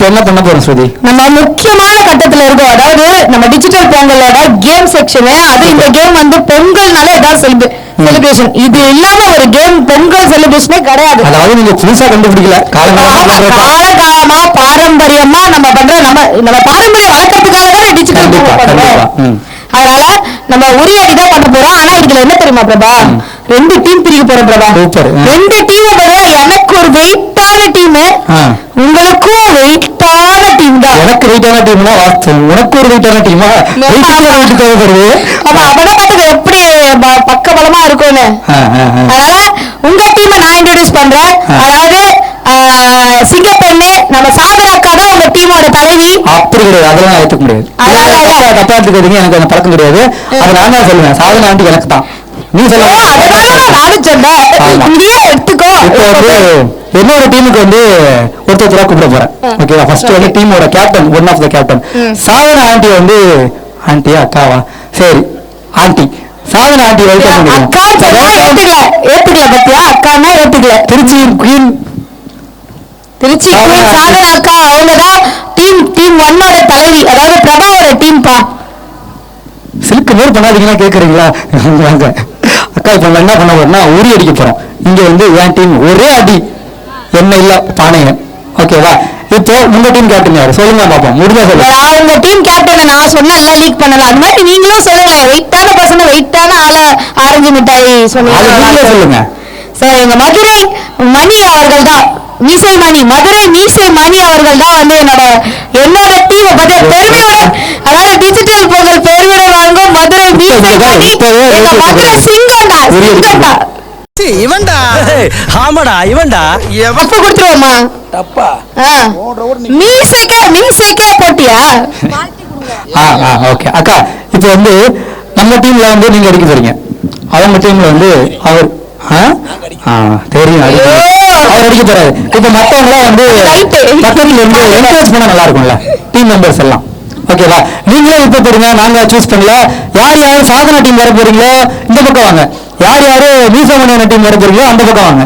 இப்போ என்ன பண்ண போறோம் ஸ்ருதி? நம்ம முக்கியமான கட்டத்துல இருக்கோம். அதாவது நம்ம டிஜிட்டல் பொங்கலோட கேம் செக்ஷனு அது இந்த கேம் வந்து பொங்கல்னால ஏதாவது செலிப்ரேஷன் இது இல்லாம ஒரு கேம் பொங்கல் செலிப்ரேஷனே கிடையாது. அதாவது நீங்க புதுசா கண்டுபிடிக்கல. காலகாலமா பாரம்பரியமா நம்ம பண்ற நம்ம நம்ம பாரம்பரிய வளர்க்கறதுக்காக தான் டிஜிட்டல் கண்டிப்பா, கண்டிப்பா. ம். அதனால நம்ம உரையாடி தான் பண்ண போறோம். ஆனா இதுல என்ன தெரியுமா பிரபா? ரெண்டு டீம் பிரிக்க போறோம் பிரபா. ரெண்டு டீம் எனக்கு ஒரு வெயிட்டான டீம் வெயிட்டான டீம் தான் எனக்கு வெயிட்டான டீம்னா வாஸ்து உனக்கு ஒரு வெயிட்டான டீமா வெயிட்டுக்கு வெயிட் தேவைப்படுது ஆமா அப்பதான் பாத்துக்க எப்படி பக்க பலமா இருக்கும்னு. அதனால உங்க டீமை நான் இன்ட்ரோடியூஸ் பண்றேன். அதாவது சிங்கப்பெண்ணு நம்ம சாதனா அக்கா தான் உங்க டீமோட தலைவி. அப்படி கிடையாது. அதெல்லாம் ஏத்துக்க முடியாது. தப்பா எடுத்துக்காதீங்க. எனக்கு அந்த பழக்கம் கிடையாது. அதை நான் தான் சொல்லுவேன். சாதனை ஆண்டி எனக்கு தான். நீ ஓ, சொல்ல அதனால தான் நானும் சொன்னேன். வந்து என்னோட டீமுக்கு வந்து ஒருத்தர் கூப்பிட போறேன். ஓகேவா ஃபர்ஸ்ட் வந்து டீமோட captain one of the captain Sadhana aunty வந்து ஆண்டியா அக்காவா? சரி ஆண்டி. சாதனா ஆண்டி வெல்கம் அக்கா ஏத்துக்கல. ஏத்துக்கல பத்தியா? அக்கான்னா ஏத்துக்கல. திருச்சி குயின் திருச்சி queen சாதனா அக்கா அவங்கதான் டீம் டீம் ஒன்னோட தலைவி. அதாவது பிரபாவோட டீம் பா. சில்க் மேல் பண்ணாதீங்கன்னா கேக்குறீங்களா? அக்கா இப்ப என்ன பண்ண போறோம்னா உரி அடிக்க போறோம். இங்க வந்து என் டீம் ஒரே அடி என்ன இல்ல பானைய ஓகேவா இப்போ உங்க டீம் கேப்டன் யாரு? சொல்லுங்க பாப்போம். முடிஞ்சா சொல்லுங்க. உங்க டீம் கேப்டன் நான் சொன்னா எல்லாம் லீக் பண்ணலாம். அந்த மாதிரி நீங்களும் சொல்லுங்களேன் வெயிட்டான பசங்க. வெயிட்டான ஆள ஆரஞ்சு மிட்டாய் சொன்னீங்க. சொல்லுங்க. சார் எங்க மதுரை மணி அவர்கள் தான். மீசை மணி. மதுரை மீசை மணி அவர்கள் தான் வந்து என்னோட என்னோட டீமை பத்தி பெருமையோட அதாவது டிஜிட்டல் பொங்கல் பெருமையோட வழங்கும் மதுரை மீசை மணி. மதுரை சிங்கம்டா. இவன்டா ஆமாடா இவன்டா. அப்ப கொடுத்துருவோமா தப்பா ஆ. மீசைக்கே மீசைக்கே போட்டியா? ஆ ஆ ஓகே. அக்கா இப்போ வந்து நம்ம டீம்ல வந்து நீங்க அடிக்க போறீங்க. அவங்க டீம்ல வந்து அவர் ஆ? ஆ, தெரியும். அவர் அடிக்க போறாரு. இப்போ மத்தவங்க வந்து. பக்கத்துல இருந்து என்கரேஜ் பண்ணா நல்லா இருக்கும்ல? டீம் மெம்பர்ஸ் எல்லாம். ஓகேவா நீங்களே இப்ப போறீங்க நாங்க சூஸ் பண்ணல. யார் யாரு சாதனா டீம் வர போறீங்களோ இந்த பக்கம் வாங்க. யார் யாரு மீசமணியான டீம் வர போறீங்களோ அந்த பக்கம் வாங்க.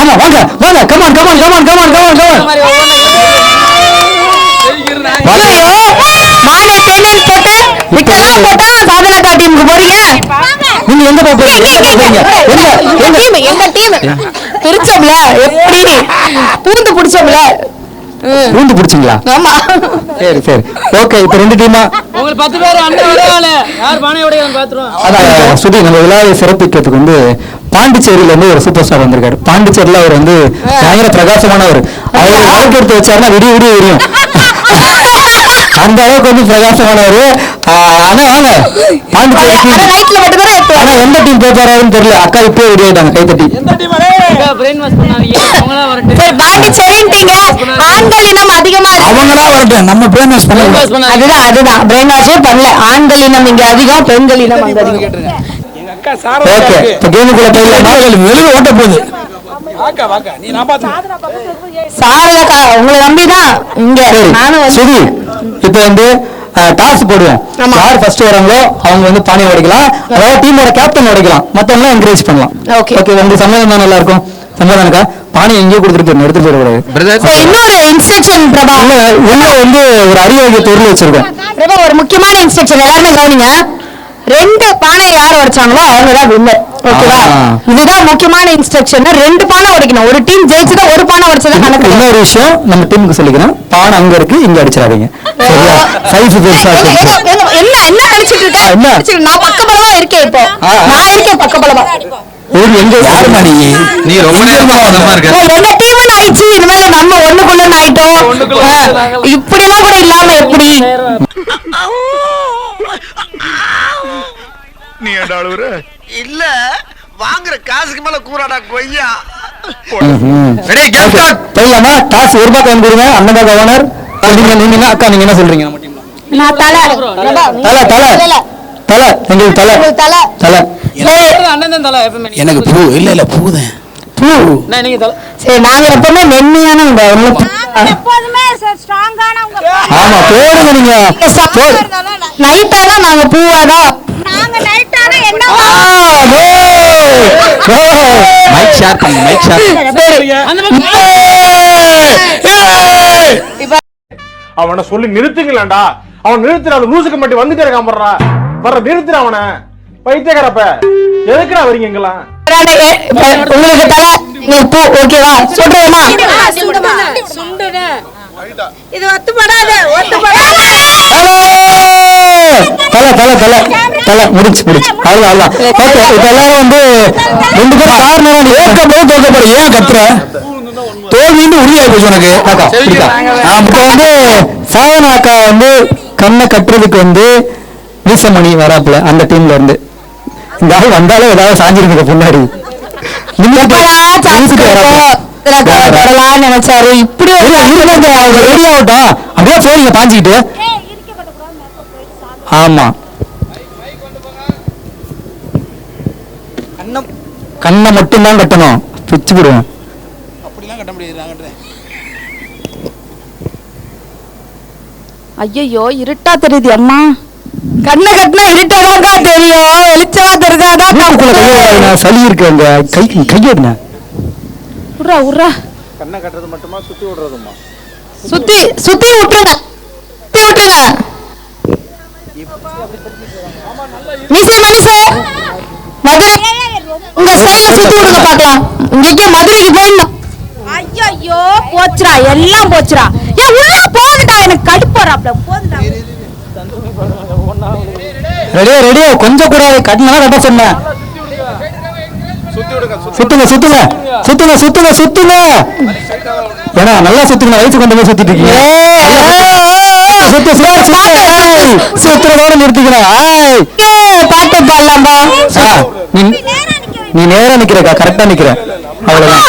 ஆமா வாங்க வாங்க. Come on come on come on come on come on come on நீங்க எங்க போக போறீங்க? எங்க போக போறீங்க எங்க? எங்க? எங்க டீம் எங்க டீம்? பிரிச்சோம்ல? எப்படி பூந்து பிடிச்சோம்ல? ம், பூந்து பிடிச்சிங்களா? ஆமா. சரி சரி. ஓகே இப்போ ரெண்டு டீமா? உங்களுக்கு பத்து பேர் அண்ணன் வரவால யார் பானை பாத்துருவோம் அதான் நம்ம விழாவை சிறப்பிக்கிறதுக்கு வந்து பாண்டிச்சேரியில இருந்து ஒரு சூப்பர் ஸ்டார் வந்திருக்காரு. பாண்டிச்சேரியில அவர் வந்து பயங்கர பிரகாசமானவர். அவர் விளக்கு எடுத்து வச்சாருன்னா விடிய விடிய விடியும் அந்த அளவுக்கு வந்து பிரகாசமானவர். ஆனா வாங்க. பாண்டிச்சேரி மட்டும் தான் ஆனா எந்த டீம் போறாருன்னு தெரியல. அக்கா இப்பவே விடிய ஆயிட்டாங்க வாஷ் பண்ணாதீங்க. வரட்டும். சரி பாண்டிச்சேரின்ட்டீங்க ஆண்கள் இனம் அதிகமா இருக்கு. அவங்களா வரட்டும். நம்ம வாஷ் அதுதான் அதுதான். வாஷே பண்ணல. ஆண்கள் இனம் இங்க அதிகம் பெண்கள் இனம் அங்க அதிகம். ஓகே இப்போ கேமுக்குள்ள போயிடலாமா. வெளியே ஓட்ட போகுது. சாரதாக்கா உங்களை நம்பிதான் இங்க நானும் சரி இப்போ வந்து டாஸ் போடுவோம். யார் ஃபர்ஸ்ட் வராங்களோ அவங்க வந்து பானை உடைக்கலாம். அதாவது டீமோட கேப்டன் உடைக்கலாம். மத்தவங்க என்கரேஜ் பண்ணலாம். Okay. ஓகே உங்க சம்மதம் தான் நல்லா இருக்கும் சம்மதானக்கா பானை எங்கேயோ கொடுத்துட்டு போயிடணும் எடுத்துட்டு போயிடக்கூடாது. இன்னொரு இன்ஸ்ட்ரக்ஷன் பிரபா. உள்ள உள்ள வந்து ஒரு அறிவாகிய பொருள் வச்சிருக்கோம். பிரபா ஒரு முக்கியமான இன்ஸ்ட்ரக்ஷன் எல்லாருமே கவனிங்க. ரெண்டு பானை யார் உடைச்சாங்களோ அவங்க தான் வின்னர் ஓகேவா. இதுதான் முக்கியமான இன்ஸ்ட்ரக்ஷன் ரெண்டு பானை உடைக்கணும். ஒரு டீம் ஜெயிச்சதா ஒரு பானை உடைச்சதா கணக்கு இன்னொரு விஷயம் நம்ம டீமுக்கு சொல்லிக்கிறேன். பானை அங்க இருக்கு இங்க அடிச்சிடாதீங்க. சரியா? சைஸ் பெருசா என்ன என்ன நினைச்சிட்டு இருக்க? என்ன? நான் பக்கபலமா இருக்கேன் இப்போ. நான் இருக்கேன் பக்கபலமா ஒரு எங்க யாருமா நீ? நீ ரொம்ப நேரமா இருக்க. ஓ, ரெண்டு டீம் ஆயிடுச்சு. இனிமேல நம்ம ஒண்ணுக்குள்ள ஆயிட்டோம் ஆ, இப்படி எல்லாம் கூட இல்லாம எப்படி? நீ அழுவுற? இல்ல வாங்குற காசுக்கு மேல கூறாடா கொய்யா. ரெடி கேம் ஸ்டார்ட் போயிடலாமா? டாஸ் ஒரு ரூபாய் கொடுங்க. அண்ணன் கவர்னர் நீங்க நீங்க என்ன அக்கா நீங்க என்ன சொல்றீங்க நம்ம டீம்ல நான் தலை. பிரபா, நீ தலை தலை. இல்ல, தலை. எங்களுக்கு தலை. உங்களுக்கு தலை. தலை. சரி அண்ணன் தான் தலை எப்பவுமே நீங்க எனக்கு பூ இல்ல இல்ல பூதேன் பூ. நான் நீங்க தலை. சரி நாங்க எப்பவுமே மென்மையானவங்க ஒண்ணும் எப்போதுமே ஸ்ட்ராங்கானவங்க ஆமா போடுங்க நீங்க. நைட்டானா நாங்க பூவாதான். நாங்க நைட் ஆனா என்ன மைக் ஷேர் பண்ணுங்க மைக் ஷேர் அந்த பக்கம் அவனை சொல்லி நிறுத்துங்களேன்டா. அவன் நிறுத்துற அந்த லூசுக்கு மட்டும் வந்துட்டே இருக்கான் போடுறா வர்ற நிறுத்துற அவனை. பைத்தியக்காரப்ப எதுக்குடா வரீங்க இங்கெல்லாம்? உங்களுக்கு தலை நீ பூ ஓகேவா சொல்றேமா இது ஒத்துப்படாது ஒத்துப்படாது. தலை தலை தலை தலை முடிச்சு முடிச்சு அவ்வளவு அவ்வளவு ஓகே இப்ப எல்லாரும் வந்து ரெண்டு பேரும் காரணம் ஏன் கத்துற? தோல்வின்னு உறுதியாகி போச்சு உனக்கு. அப்ப வந்து சாதனா அக்கா வந்து கண்ணை கட்டுறதுக்கு வந்து வீசமணி வராப்புல அந்த டீம்ல இருந்து. இந்த ஆள் வந்தாலே ஏதாவது சாஞ்சிருக்க முன்னாடி நினைச்சாரு. இப்படி அப்படியே போறீங்க பாஞ்சிக்கிட்டு. ஆமா. கண்ணை மட்டும்தான் கட்டணும். பிச்சு விடுவேன் ஐயோ இருட்டா தெரியுது அம்மா. கண்ணை கட்டினா இருட்டாதாக்கா தெரியும். வெளிச்சமா தெரிஞ்சாதான் சளி இருக்கு அங்க. கை கையெடுங்க உர்றா உர்றா. கண்ணை கட்டுறது மட்டுமா சுத்தி விடுறதுமா? சுத்தி சுத்தி விட்டுருங்க சுத்தி விட்டுருங்க மிஸ் மனுஷ மதுரை உங்க சைடுல சுத்தி விடுங்க பார்க்கலாம். இங்க மதுரைக்கு போயிடணும் ஐயோ போச்சுடா எல்லாம் போச்சுடா. ஏன் உள்ள போகுதுடா எனக்கு கடுப்பறாப்ல போதுடா ரெடியா ரெடியா கொஞ்சம் கூடாது கட்டினா கட்ட சொன்னேன். சுத்துங்க சுத்துங்க. சுத்துங்க சுத்துங்க சுத்துங்க. ஏன்னா நல்லா சுத்துங்க வயசு கொண்டு போய் சுத்திட்டு இருக்கீங்க. சுத்து சுத்து சுத்துறதோட நிறுத்திக்கிறேன் ஏய். பாட்டு பாடலாம்பா நீ நேரா நிக்கிறக்கா கரெக்டா நிக்கிற அவ்வளவுதான்.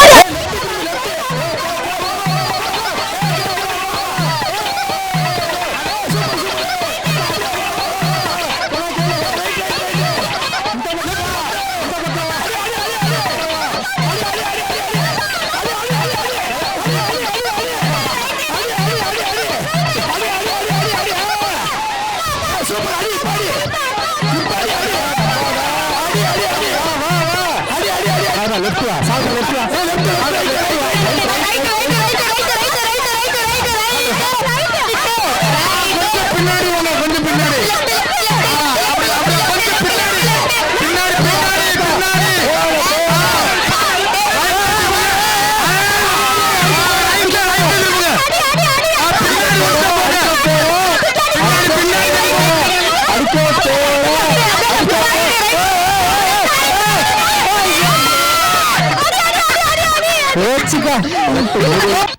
ஐயா